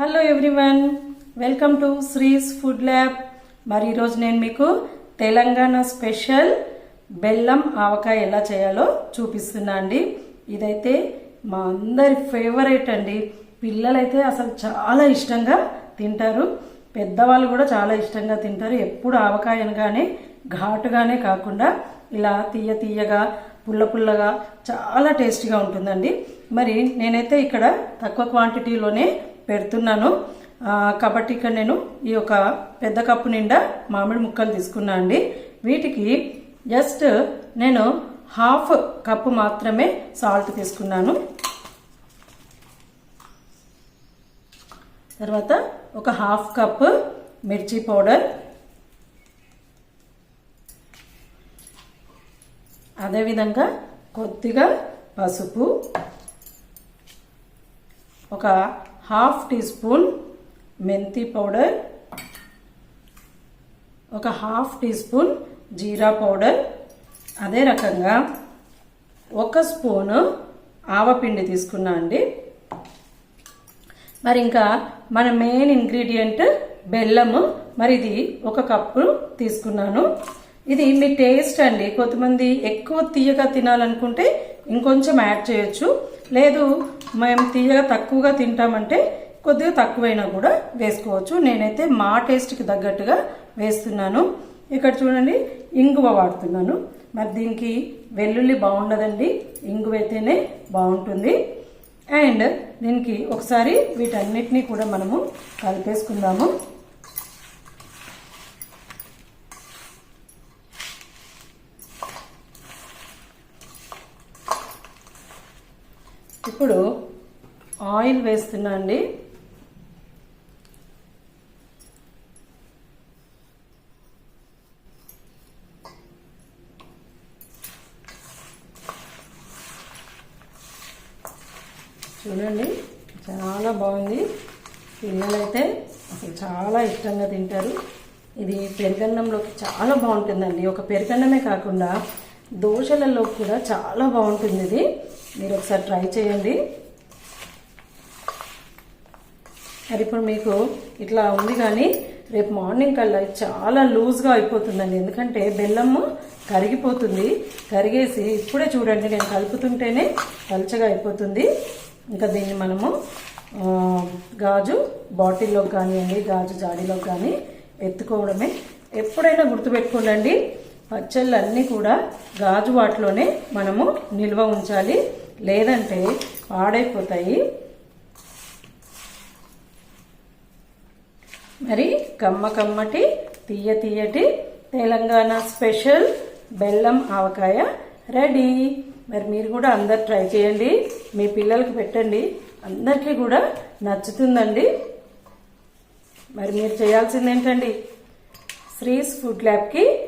Hello everyone welcome to Shree's food lab మరి ఈరోజు నేను మీకు తెలంగాణ స్పెషల్ బెల్లం ఆవకాయ ఎలా చేయాలో చూపిస్తున్నా అండి. ఇదైతే మా అందరి ఫేవరెట్ అండి. పిల్లలైతే అసలు చాలా ఇష్టంగా తింటారు. పెద్దవాళ్ళు కూడా చాలా ఇష్టంగా తింటారు. ఎప్పుడు ఆవకాయ అనగానే ఘాటుగానే కాకుండా ఇలా తీయ తీయగా పుల్ల పుల్లగా చాలా టేస్టీగా ఉంటుందండి. మరి నేనైతే ఇక్కడ తక్కువ క్వాంటిటీలోనే పెడుతున్నాను. కాబట్టి ఇక్కడ నేను ఈ యొక్క పెద్ద కప్పు నిండా మామిడి ముక్కలు తీసుకున్నా అండి. వీటికి జస్ట్ నేను హాఫ్ కప్పు మాత్రమే సాల్ట్ తీసుకున్నాను. తర్వాత ఒక హాఫ్ కప్ మిర్చి పౌడర్. అదేవిధంగా కొద్దిగా పసుపు. ఒక హాఫ్ టీ స్పూన్ మెంతి పౌడర్ ఒక హాఫ్ టీ స్పూన్ జీరా పౌడర్. అదే రకంగా ఒక స్పూను ఆవపిండి తీసుకున్నా అండి. మరి ఇంకా మన మెయిన్ ఇంగ్రీడియంట్ బెల్లము. మరి ఇది ఒక కప్పు తీసుకున్నాను. ఇది మీ టేస్ట్ అండి. కొంతమంది ఎక్కువ తీయగా తినాలనుకుంటే ఇంకొంచెం యాడ్ చేయొచ్చు. లేదు మేము తీయగా తక్కువగా తింటామంటే కొద్దిగా తక్కువైనా కూడా వేసుకోవచ్చు. నేనైతే మా టేస్ట్కి తగ్గట్టుగా వేస్తున్నాను. ఇక్కడ చూడండి ఇంగువ వాడుతున్నాను. మరి దీనికి వెల్లుల్లి బాగుండదండి. ఇంగువ అయితేనే బాగుంటుంది. అండ్ దీనికి ఒకసారి వీటన్నిటినీ కూడా మనము కలిపేసుకుందాము. ఇప్పుడు ఆయిల్ వేస్తున్నా అండి. చూడండి చాలా బాగుంది. పిల్లలైతే అసలు చాలా ఇష్టంగా తింటారు. ఇది పెరుగన్నంలోకి చాలా బాగుంటుందండి. ఒక పెరుగన్నమే కాకుండా దోశలలో కూడా చాలా బాగుంటుంది ఇది. మీరు ఒకసారి ట్రై చేయండి. అది ఇప్పుడు మీకు ఇట్లా ఉంది కానీ రేపు మార్నింగ్ కల్లా చాలా లూజ్గా అయిపోతుందండి. ఎందుకంటే బెల్లము కరిగిపోతుంది. కరిగేసి ఇప్పుడే చూడండి నేను కలుపుతుంటేనే పలుచగా అయిపోతుంది. ఇంకా దీన్ని మనము గాజు బాటిల్లోకి కానివ్వండి గాజు జాడీలోకి కానీ ఎత్తుకోవడమే. ఎప్పుడైనా గుర్తుపెట్టుకోండి పచ్చళ్ళు అన్నీ కూడా గాజు వాటిలోనే మనము నిల్వ ఉంచాలి. లేదంటే పాడైపోతాయి. మరి కమ్మ కమ్మటి తీయ తీయటి తెలంగాణ స్పెషల్ బెల్లం ఆవకాయ రెడీ. మరి మీరు కూడా అందరు ట్రై చేయండి. మీ పిల్లలకు పెట్టండి. అందరికీ కూడా నచ్చుతుందండి. మరి మీరు చేయాల్సింది ఏంటండి శ్రీస్ ఫుడ్ ల్యాబ్కి